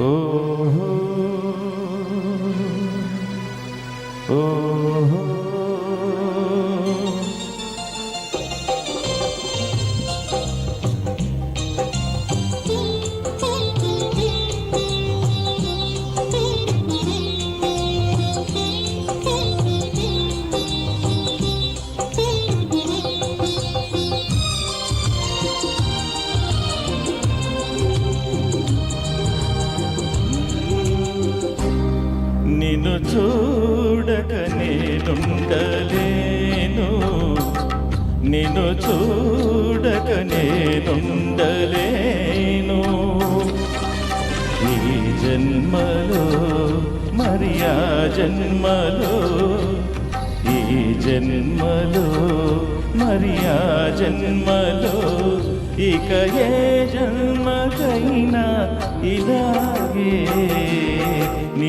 ও ও చూడక నేనుండలేను నిన్ను చూడక నేనుండలేను ఈ జన్మలో మరియా జన్మలో ఈ జన్మలో మరియా జన్మలో ఇక ఏ జన్మకైనా ఇలాగే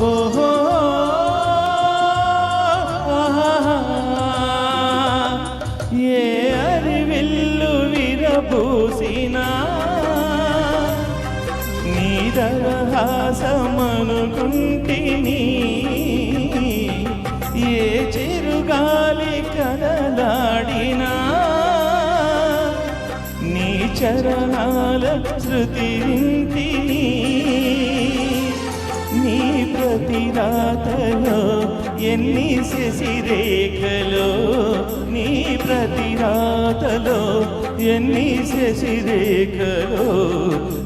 ఓహో. ఏ అరివిల్లు విరబూసినా నీదరహాసమనుకుంటిని ఏ చిరుగాలి కదలాడినా నీ చరణాల శృతి వింటిని. నీ ప్రతిరాతలో ఎన్ని శశిరేఖలో నీ ప్రతిరాతలో ఎన్ని శశిరేఖలో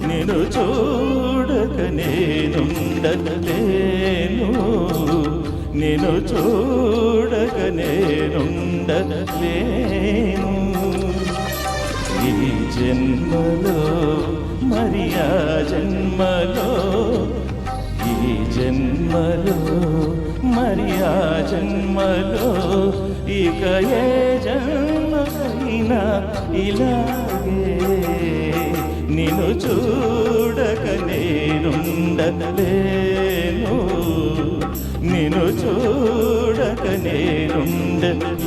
నేను చూడక నేనుండలేను. నేను చూడక నేనుండలేను. ఈ జన్మలో మరి ఆ జన్మలో జన్మలో మరి ఆ జన్మలో ఇక ఏ జన్మైనా ఇలాగే నిన్ను చూడక నేనుండలేను. నిన్ను చూడక నేనుండలేను.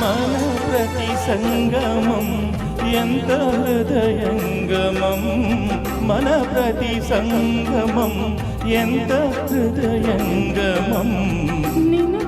మన ప్రతి సంగమం ఎంత హృదయంగమం. మన ప్రతి సంగమం ఎంత హృదయంగమం నిన్ను